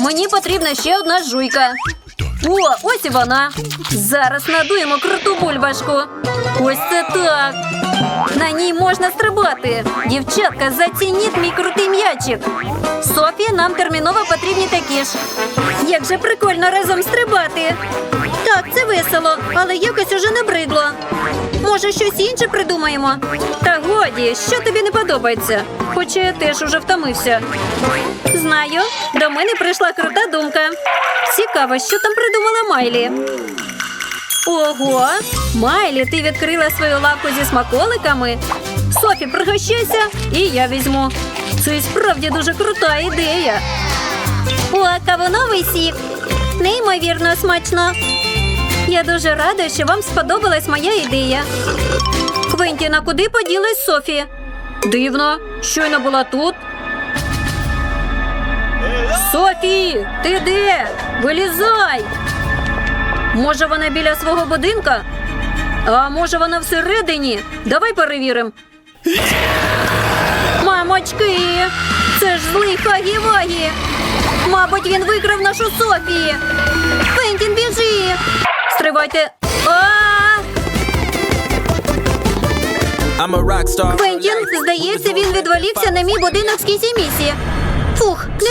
Мені потрібна ще одна жуйка. О, ось і вона. Зараз надуємо круту бульбашку. Ось це так. Ній можна стрибати. Дівчатка, зацініть мій крутий м'ячик. Софі, нам терміново потрібні такі ж. Як же прикольно разом стрибати. Так, це весело, але якось уже набридло. Може, щось інше придумаємо? Та годі, що тобі не подобається? Хоча я теж уже втомився. Знаю, до мене прийшла крута думка. Цікаво, що там придумала Майлі. Ого, Майлі, ти відкрила свою лавку зі смаколиками. Софі, пригощайся, і я візьму. Це справді дуже крута ідея. О, кавуновий сік. Неймовірно смачно. Я дуже рада, що вам сподобалась моя ідея. Квентіна, куди поділась Софі? Дивно, щойно була тут. Софі, ти де? Вилізай! Може, вона біля свого будинка? А може, вона всередині? Давай перевіримо. Мамочки, це ж злий Хагі-Вагі. Мабуть, він викрав нашу Софі. Фентін, біжи. Стривайте. Фентін, здається, він відволікся на мій будинок з кісімісі. Фух, не